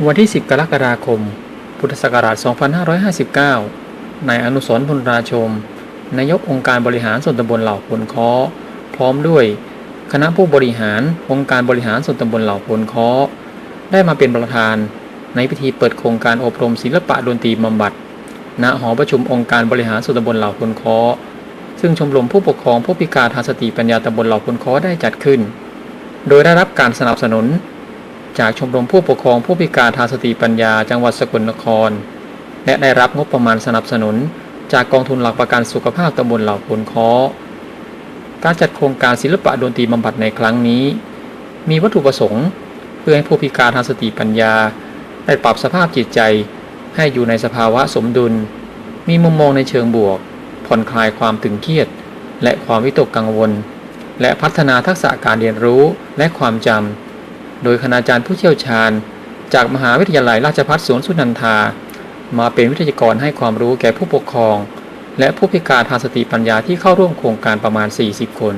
วันที่ 10 กรกฎาคม พุทธศักราช 2559 นายอนุสรพลราชม นายกองค์การบริหารส่วนตำบลเหล่าพลค้อพร้อมด้วยคณะผู้บริหารองค์การบริหารส่วนตำบลเหล่าพลค้อได้มาเป็นประธาน ในพิธีเปิดโครงการอบรมศิลปะดนตรีบำบัด ณ หอประชุมองค์การบริหารส่วนตำบลเหล่าพลค้อซึ่งชมรมผู้ปกครองผู้พิการทางสติปัญญาตำบลเหล่าพลค้อได้จัดขึ้น โดยได้รับการสนับสนุน จากชมรมผู้ปกครองผู้พิการทางสติปัญญาจังหวัดสกลนคร และได้รับงบประมาณสนับสนุน จากกองทุนหลักประกันสุขภาพตำบลเหล่าพลคอการจัดโครงการศิลปะดนตรีบำบัดในครั้งนี้ มีวัตถุประสงค์ เพื่อให้ผู้พิการทางสติปัญญา ได้ปรับสภาพจิตใจ ให้อยู่ในสภาวะสมดุล มีมุมมองในเชิงบวก ผ่อนคลายความตึงเครียด และความวิตกกังวล และพัฒนาทักษะการเรียนรู้และความจำ โดยคณาจารย์ผู้เชี่ยวชาญ จากมหาวิทยาลัยราชภัฏสวนสุนันทา มาเป็นวิทยากรให้ความรู้แก่ผู้ปกครอง และผู้พิการทางสติปัญญาที่เข้าร่วมโครงการประมาณ 40 คน